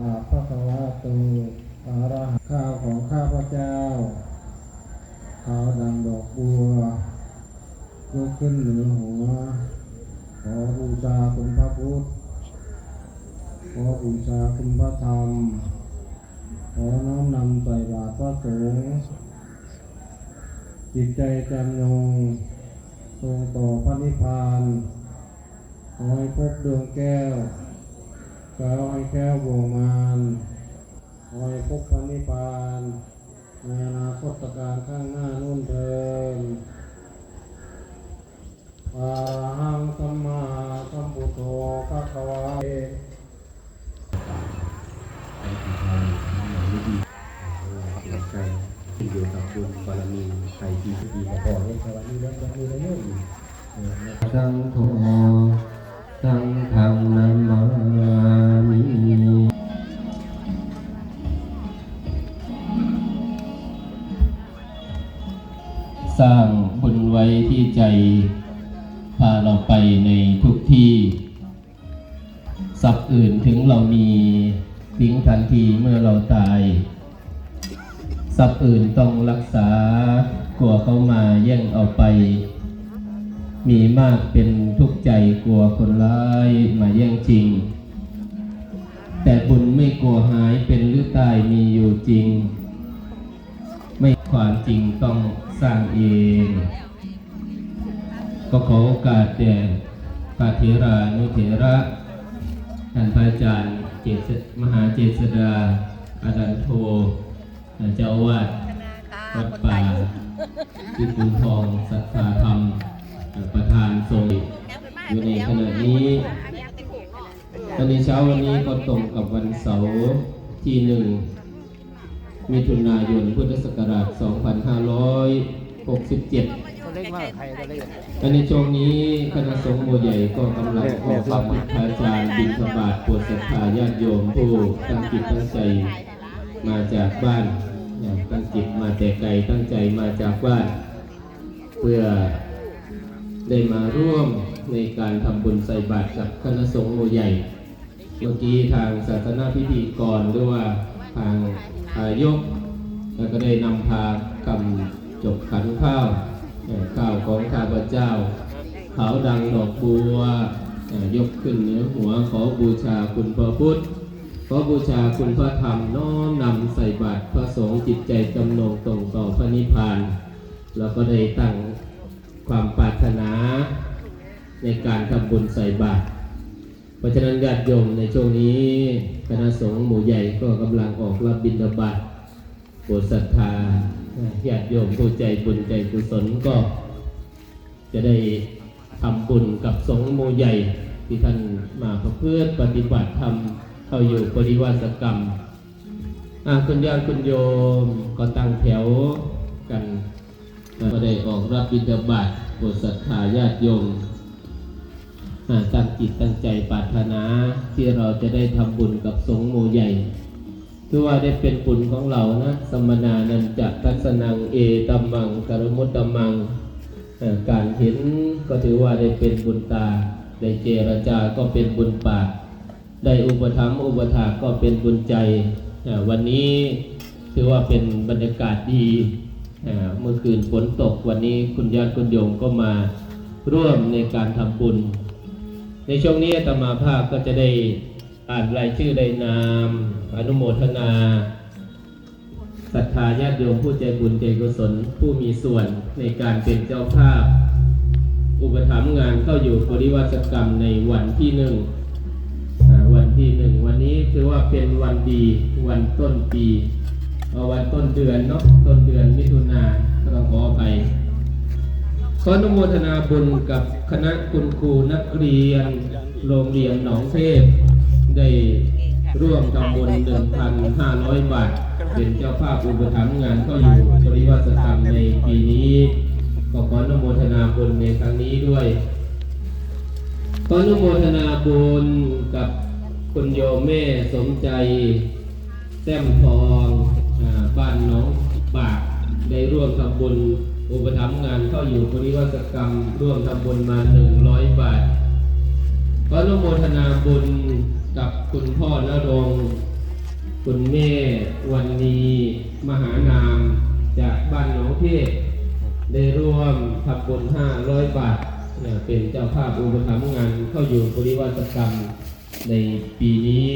อาพระคะวะโตอะระหะข้าวของข้าพเจ้าข้าวดังดอกบัวยกขึ้นเหนือหัว ขอบูชาคุณพระพุทธ ขอบูชาคุณพระธรรม ขอน้อมนำใส่บาตรพระสงฆ์จิตใจจำนงตรงต่อพระนิพพาน ขอให้พบดวงแก้ว ขอให้แก้ววงมานขอให้พบพระนิพพานในอนาคตการข้างหน้านู่นเทินอาหังสัมมาสัมพุทโธภะคะวะเอใครที่อยู่กับบุญบารมีใครที่ดีมาขอนให้สวัสดีและยังมีระยะอยู่สังโฆสังฆังนามา ที่ใจพาเราไปในทุกที่ทรัพย์อื่นถึงเรามีทิ้งทันทีเมื่อเราตายทรัพย์อื่นต้องรักษากลัวเขามาแย่งเอาไป มีมากเป็นทุกข์ใจกลัวคนร้ายมาแย่งจริง แต่บุญไม่กลัวหายเป็นหรือตายมีอยู่จริง ไม่ความจริงต้องสร้างเอง ก็ขอโอกาสแด่พระเถรานุเถระท่านพระอาจารย์เจษมหาเจษดาอาจารย์โทเจ้าวาดวัดป่าที่คุทองสัทธาธรรม ประธานทรงอยู่ในขณะนี้ตอนนี้เช้าวันนี้ก็ตรงกับวันเสาร์ที่หนึ่งมิถุนายนพุทธศักราช 2567 เล็กมากใครตัวเล็กและในช่วงนี้คณะสงฆ์โมใหญ่ก็กำลังออกรับพระอาจารย์บิณฑบาตปวดศรัทธาญาติโยมผู้ตั้งจิตตั้งใจมาจากบ้านนะตั้งจิตมาแต่ไกลตั้งใจมาจากบ้าน เพื่อได้มาร่วมในการทำบุญใส่บาตรกับคณะสงฆ์โมใหญ่ เมื่อกี้ทางศาสนาพิธีกรหรือว่าทางอายกแล้วก็ได้นำพากำจบขันข้าวเอ่อ ข้าวของข้าพเจ้าขาวดังดอกบัวยกขึ้นเหนือหัวขอบูชาคุณพระพุทธ ขอบูชาคุณพระธรรมน้อมนำใส่บาตรพระสงฆ์จิตใจจำนงตรงต่อพระนิพพานแล้วก็ได้ตั้งความปรารถนาในการทำบุญใส่บาตรเพราะฉะนั้นญาติโยมในช่วงนี้คณะสงฆ์หมู่ใหญ่ก็กำลังออกรับบิณฑบาตโปรดศรัทธา ญาติโยมผู้ใจบุญใจกุศลก็ จะได้ทำบุญกับสงฆ์หมู่ใหญ่ที่ท่านมาเพื่อปฏิบัติธรรมเข้าอยู่ปริวาสกรรมคุณญาติคุณโยมก็ตั้งแถวกันอ่าก็ได้ออกรับบิณฑบาตโปรศรัทธาญาติโยมตั้งจิตตั้งใจปรารถนาที่เราจะได้ทำบุญกับสงฆ์หมู่ใหญ่ คือว่าได้เป็นบุญของเรานะสมนานันจะทัศนังเอตัมมังกรมุตตัมมัง การเห็นก็ถือว่าได้เป็นบุญตา ได้เจรจาก็เป็นบุญปาก ได้อุปถัมอุปถาก็เป็นบุญใจ วันนี้ถือว่าเป็นบรรยากาศดี เมื่อคืนฝนตกวันนี้คุณญาติคุณโยมก็มาร่วมในการทำบุญ ในช่วงนี้อาตมาภาคก็จะได้ อ่านรายชื่อได้นาม อนุโมทนาศรัทธาญาติโยมผู้ใจบุญใจกุศลผู้มีส่วนในการเป็นเจ้าภาพ อุปถัมภ์งานเข้าอยู่ปริวาสกรรมในวันที่หนึ่งวันที่หนึ่งวันนี้ถือว่าเป็นวันดีวันต้นปีวันต้นเดือนเนาะต้นเดือนมิถุนาก็ต้องขออภัยขออนุโมทนาบุญกับคณะคุณครูนักเรียน โรงเรียนหนองเทพ ได้ร่วมทำบุญ1,500 บาท เป็นเจ้าภาพอุปถัมภ์งานก็อยู่ปริวาสกรรมในปีนี้ก็ขออนุโมทนาบุญในครั้งนี้ด้วยขออนุโมทนาบุญกับคุณโยมแม่สมใจแต้มทองอาบ้านหน้องบากได้ร่วมทำบุญอุปถัมภ์งานเข้าอยู่ปริวัตกรรมร่วมทำบุญมา 100 บาท ขออนุโมทนาบุญกับคุณพ่อนรงคุณแม่วันนีมหานามจากบ้านหนองเทพได้ร่วมทำบุญ500 บาทเนี่ยเป็นเจ้าภาพอุปถัมภ์งานเข้าอยู่ปริวัติกรรมในปีนี้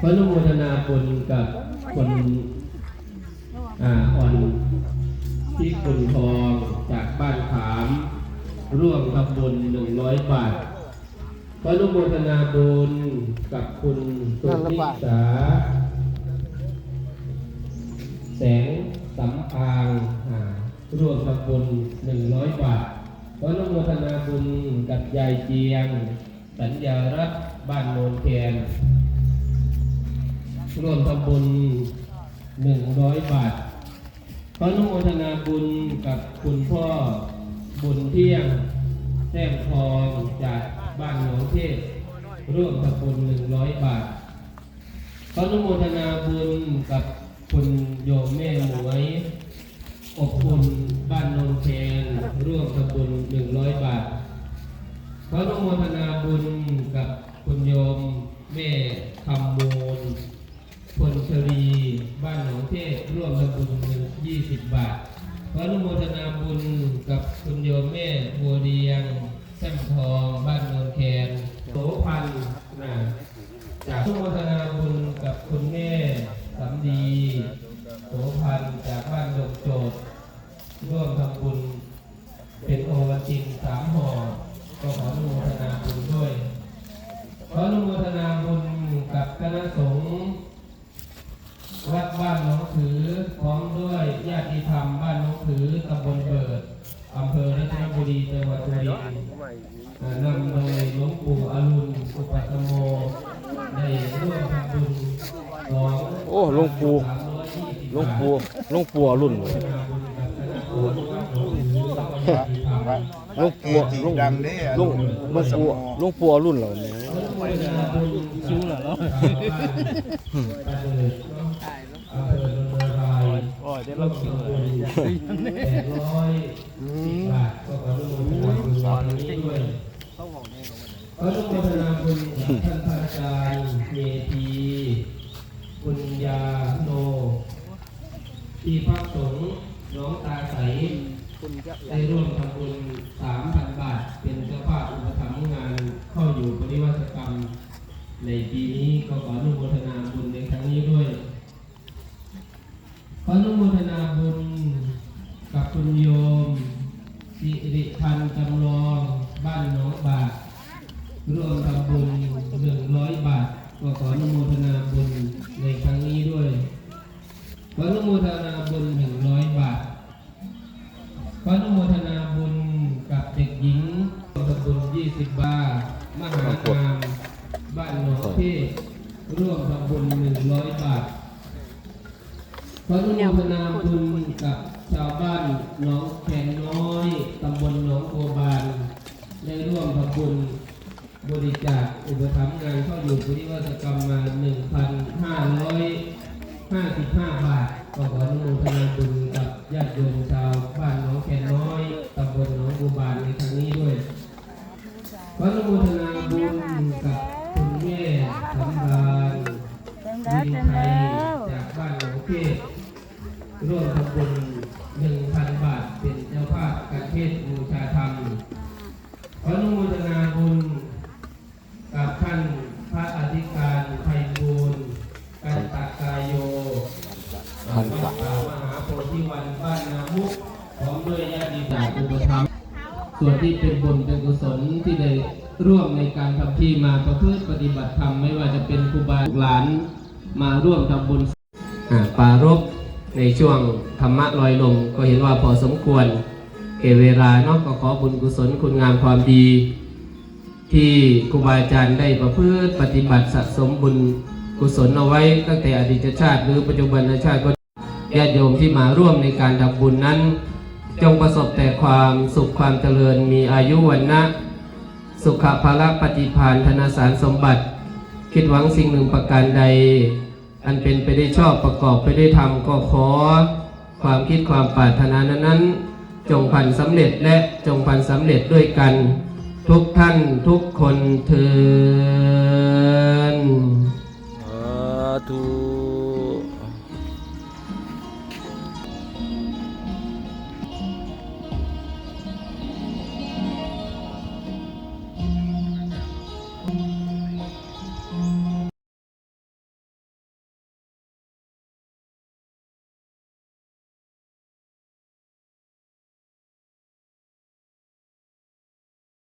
ขออนุโมทนาบุญกับคนอ่อ่อนที่คุณทองจากบ้านขาม ร่วมทำบุญ100 บาท ขออนุโมทนาบุญกับคุณสุนิสาแสงสำอางร่วมทำบุญหนึ่งร้อยบาทขออนุโมทนาบุญกับยายเจียง สัญญารัตบ้านโนนแคนร่วมทำบุญหนึ่งร้อยบาทขออนุโมทนาบุญกับคุณพ่อบุญเที่ยงแต้มทองจาก บ้านหนองเทพร่วมทำบุญหนึ่งร้อยบาทขออนุโมทนาบุญกับคุณโยมแม่หมวย อบอุ่นบ้านนนแคนร่วมทำบุญหนึ่งร้อยบาทขออนุโมทนาบุญกับคุณโยมแม่คำมูลพลชรีบ้านหนองเทพร่วมทำบุญหนึ่งยี่สิบบาทขออนุโมทนาบุญกับคุณโยมแม่บัวเรียง แซมทองบ้านโนนแคนโสพันนะจากทุกวัฒนาบุญกับคุณแม่สำดีโสพันจากบ้านดงโจทย์ร่วมทำบุญเป็นโอวัลตินสามห่อก็ขออนุโมทนาบุญด้วย ขออนุโมทนาบุญกับคณะสงฆ์วัดบ้านหนองถือพร้อมด้วยญาติธรรมบ้านหนองถือตำบลเบิด อำเภอรัตนบุรีจังหวัดสุรินทร์อ่านำโดยหลวงปู่อรุณอุปัตโมได้ร่วมทำบุญของโอ้หลวงปู่หลวงปู่หลวงปู่อรุ่นหลวงปู่หลวงหลวงหลวงปู่หลวงปู่อรุ่นเหรอเนี่ย เหรอเนาะโอ้ยเดี๋ยวเราแปดร้อยบาทก็ขอร่วมบุญนี้ด้วยขอร่วมทนาบุญท่านพระอาจารย์เมธีปุญญาโนที่พักสงฆ์น้องตาใสได้ร่วมทำบุญ3,000บาท เป็นเจ้าภาพอุปถัมภ์งานเข้าอยู่ปริวัติกรรม ในปีนี้ก็ขออนุโมทนาบุญในครั้งนี้ด้วย อนุโมทนาบุญกับคุณโยมสิริพันธ์จำลองบ้านหนองบาทร่วมทำบุญ100บาท ก็ขออนุโมทนาบุญในครั้งนี้ด้วย ขออนุโมทนาบุญ100บาท ขออนุโมทนาบุญกับเด็กหญิงทำบุญ20บบาท มหานามบ้านหนองเทพร่วมทำบุญ100บาท ขออนุโมทนาบุญกับชาวบ้านหนองแคนน้อยตำบลหนองโกบานได้ร่วมทำบุญบริจาคอุปถัมภ์งานเข้าอยู่ปฏิวัติกรรมมา 1,555 บาทก็ขออนุโมทนาบุญกับญาติโยมชาวบ้านหนองแคนน้อยตำบลหนองโกบานในครั้งนี้ด้วยขออนุโมทนาบุญกับคุณแม่สำราญเต็มแล้ววินเต็มไทแล้ยวจากบ้านหนองเทพ ร่วมทำบุญ1,000บาทเป็นเจ้าภาพการเทศบูชาธรรมขออนุโมทนาบุญกับท่านพระอธิการไพบูลกันตากายโยพันวักมหาโพธิวันบ้านนามุกพร้อมด้วยญาติสายอุปถัมภ์ส่วนที่เป็นบุญเป็นกุศลที่ได้ร่วมในการทำที่มาประพฤติปฏิบัติธรรมไม่ว่าจะเป็นครูบาหลานมาร่วมทำบุญอ่าปรารบ ในช่วงธรรมะลอยลมก็เห็นว่าพอสมควรเกเวลาเนาะก็ขอบุญกุศลคุณงามความดี ที่ครูบาอาจารย์ได้ประพฤติปฏิบัติสะสมบุญกุศลเอาไว้ ตั้งแต่อดีตชาติหรือปัจจุบันชาติก็ญาติโยมที่มาร่วมในการทำบุญนั้น จงประสบแต่ความสุขความเจริญมีอายุวันนะ สุขภาละปฏิภาณธนสารสมบัติ คิดหวังสิ่งหนึ่งประการใด อันเป็นไปได้ชอบประกอบไปได้ทำก็ขอ ความคิดความปรารถนานั้นๆจงพันสำเร็จและจงพันสำเร็จด้วยกัน ทุกท่านทุกคนเถิด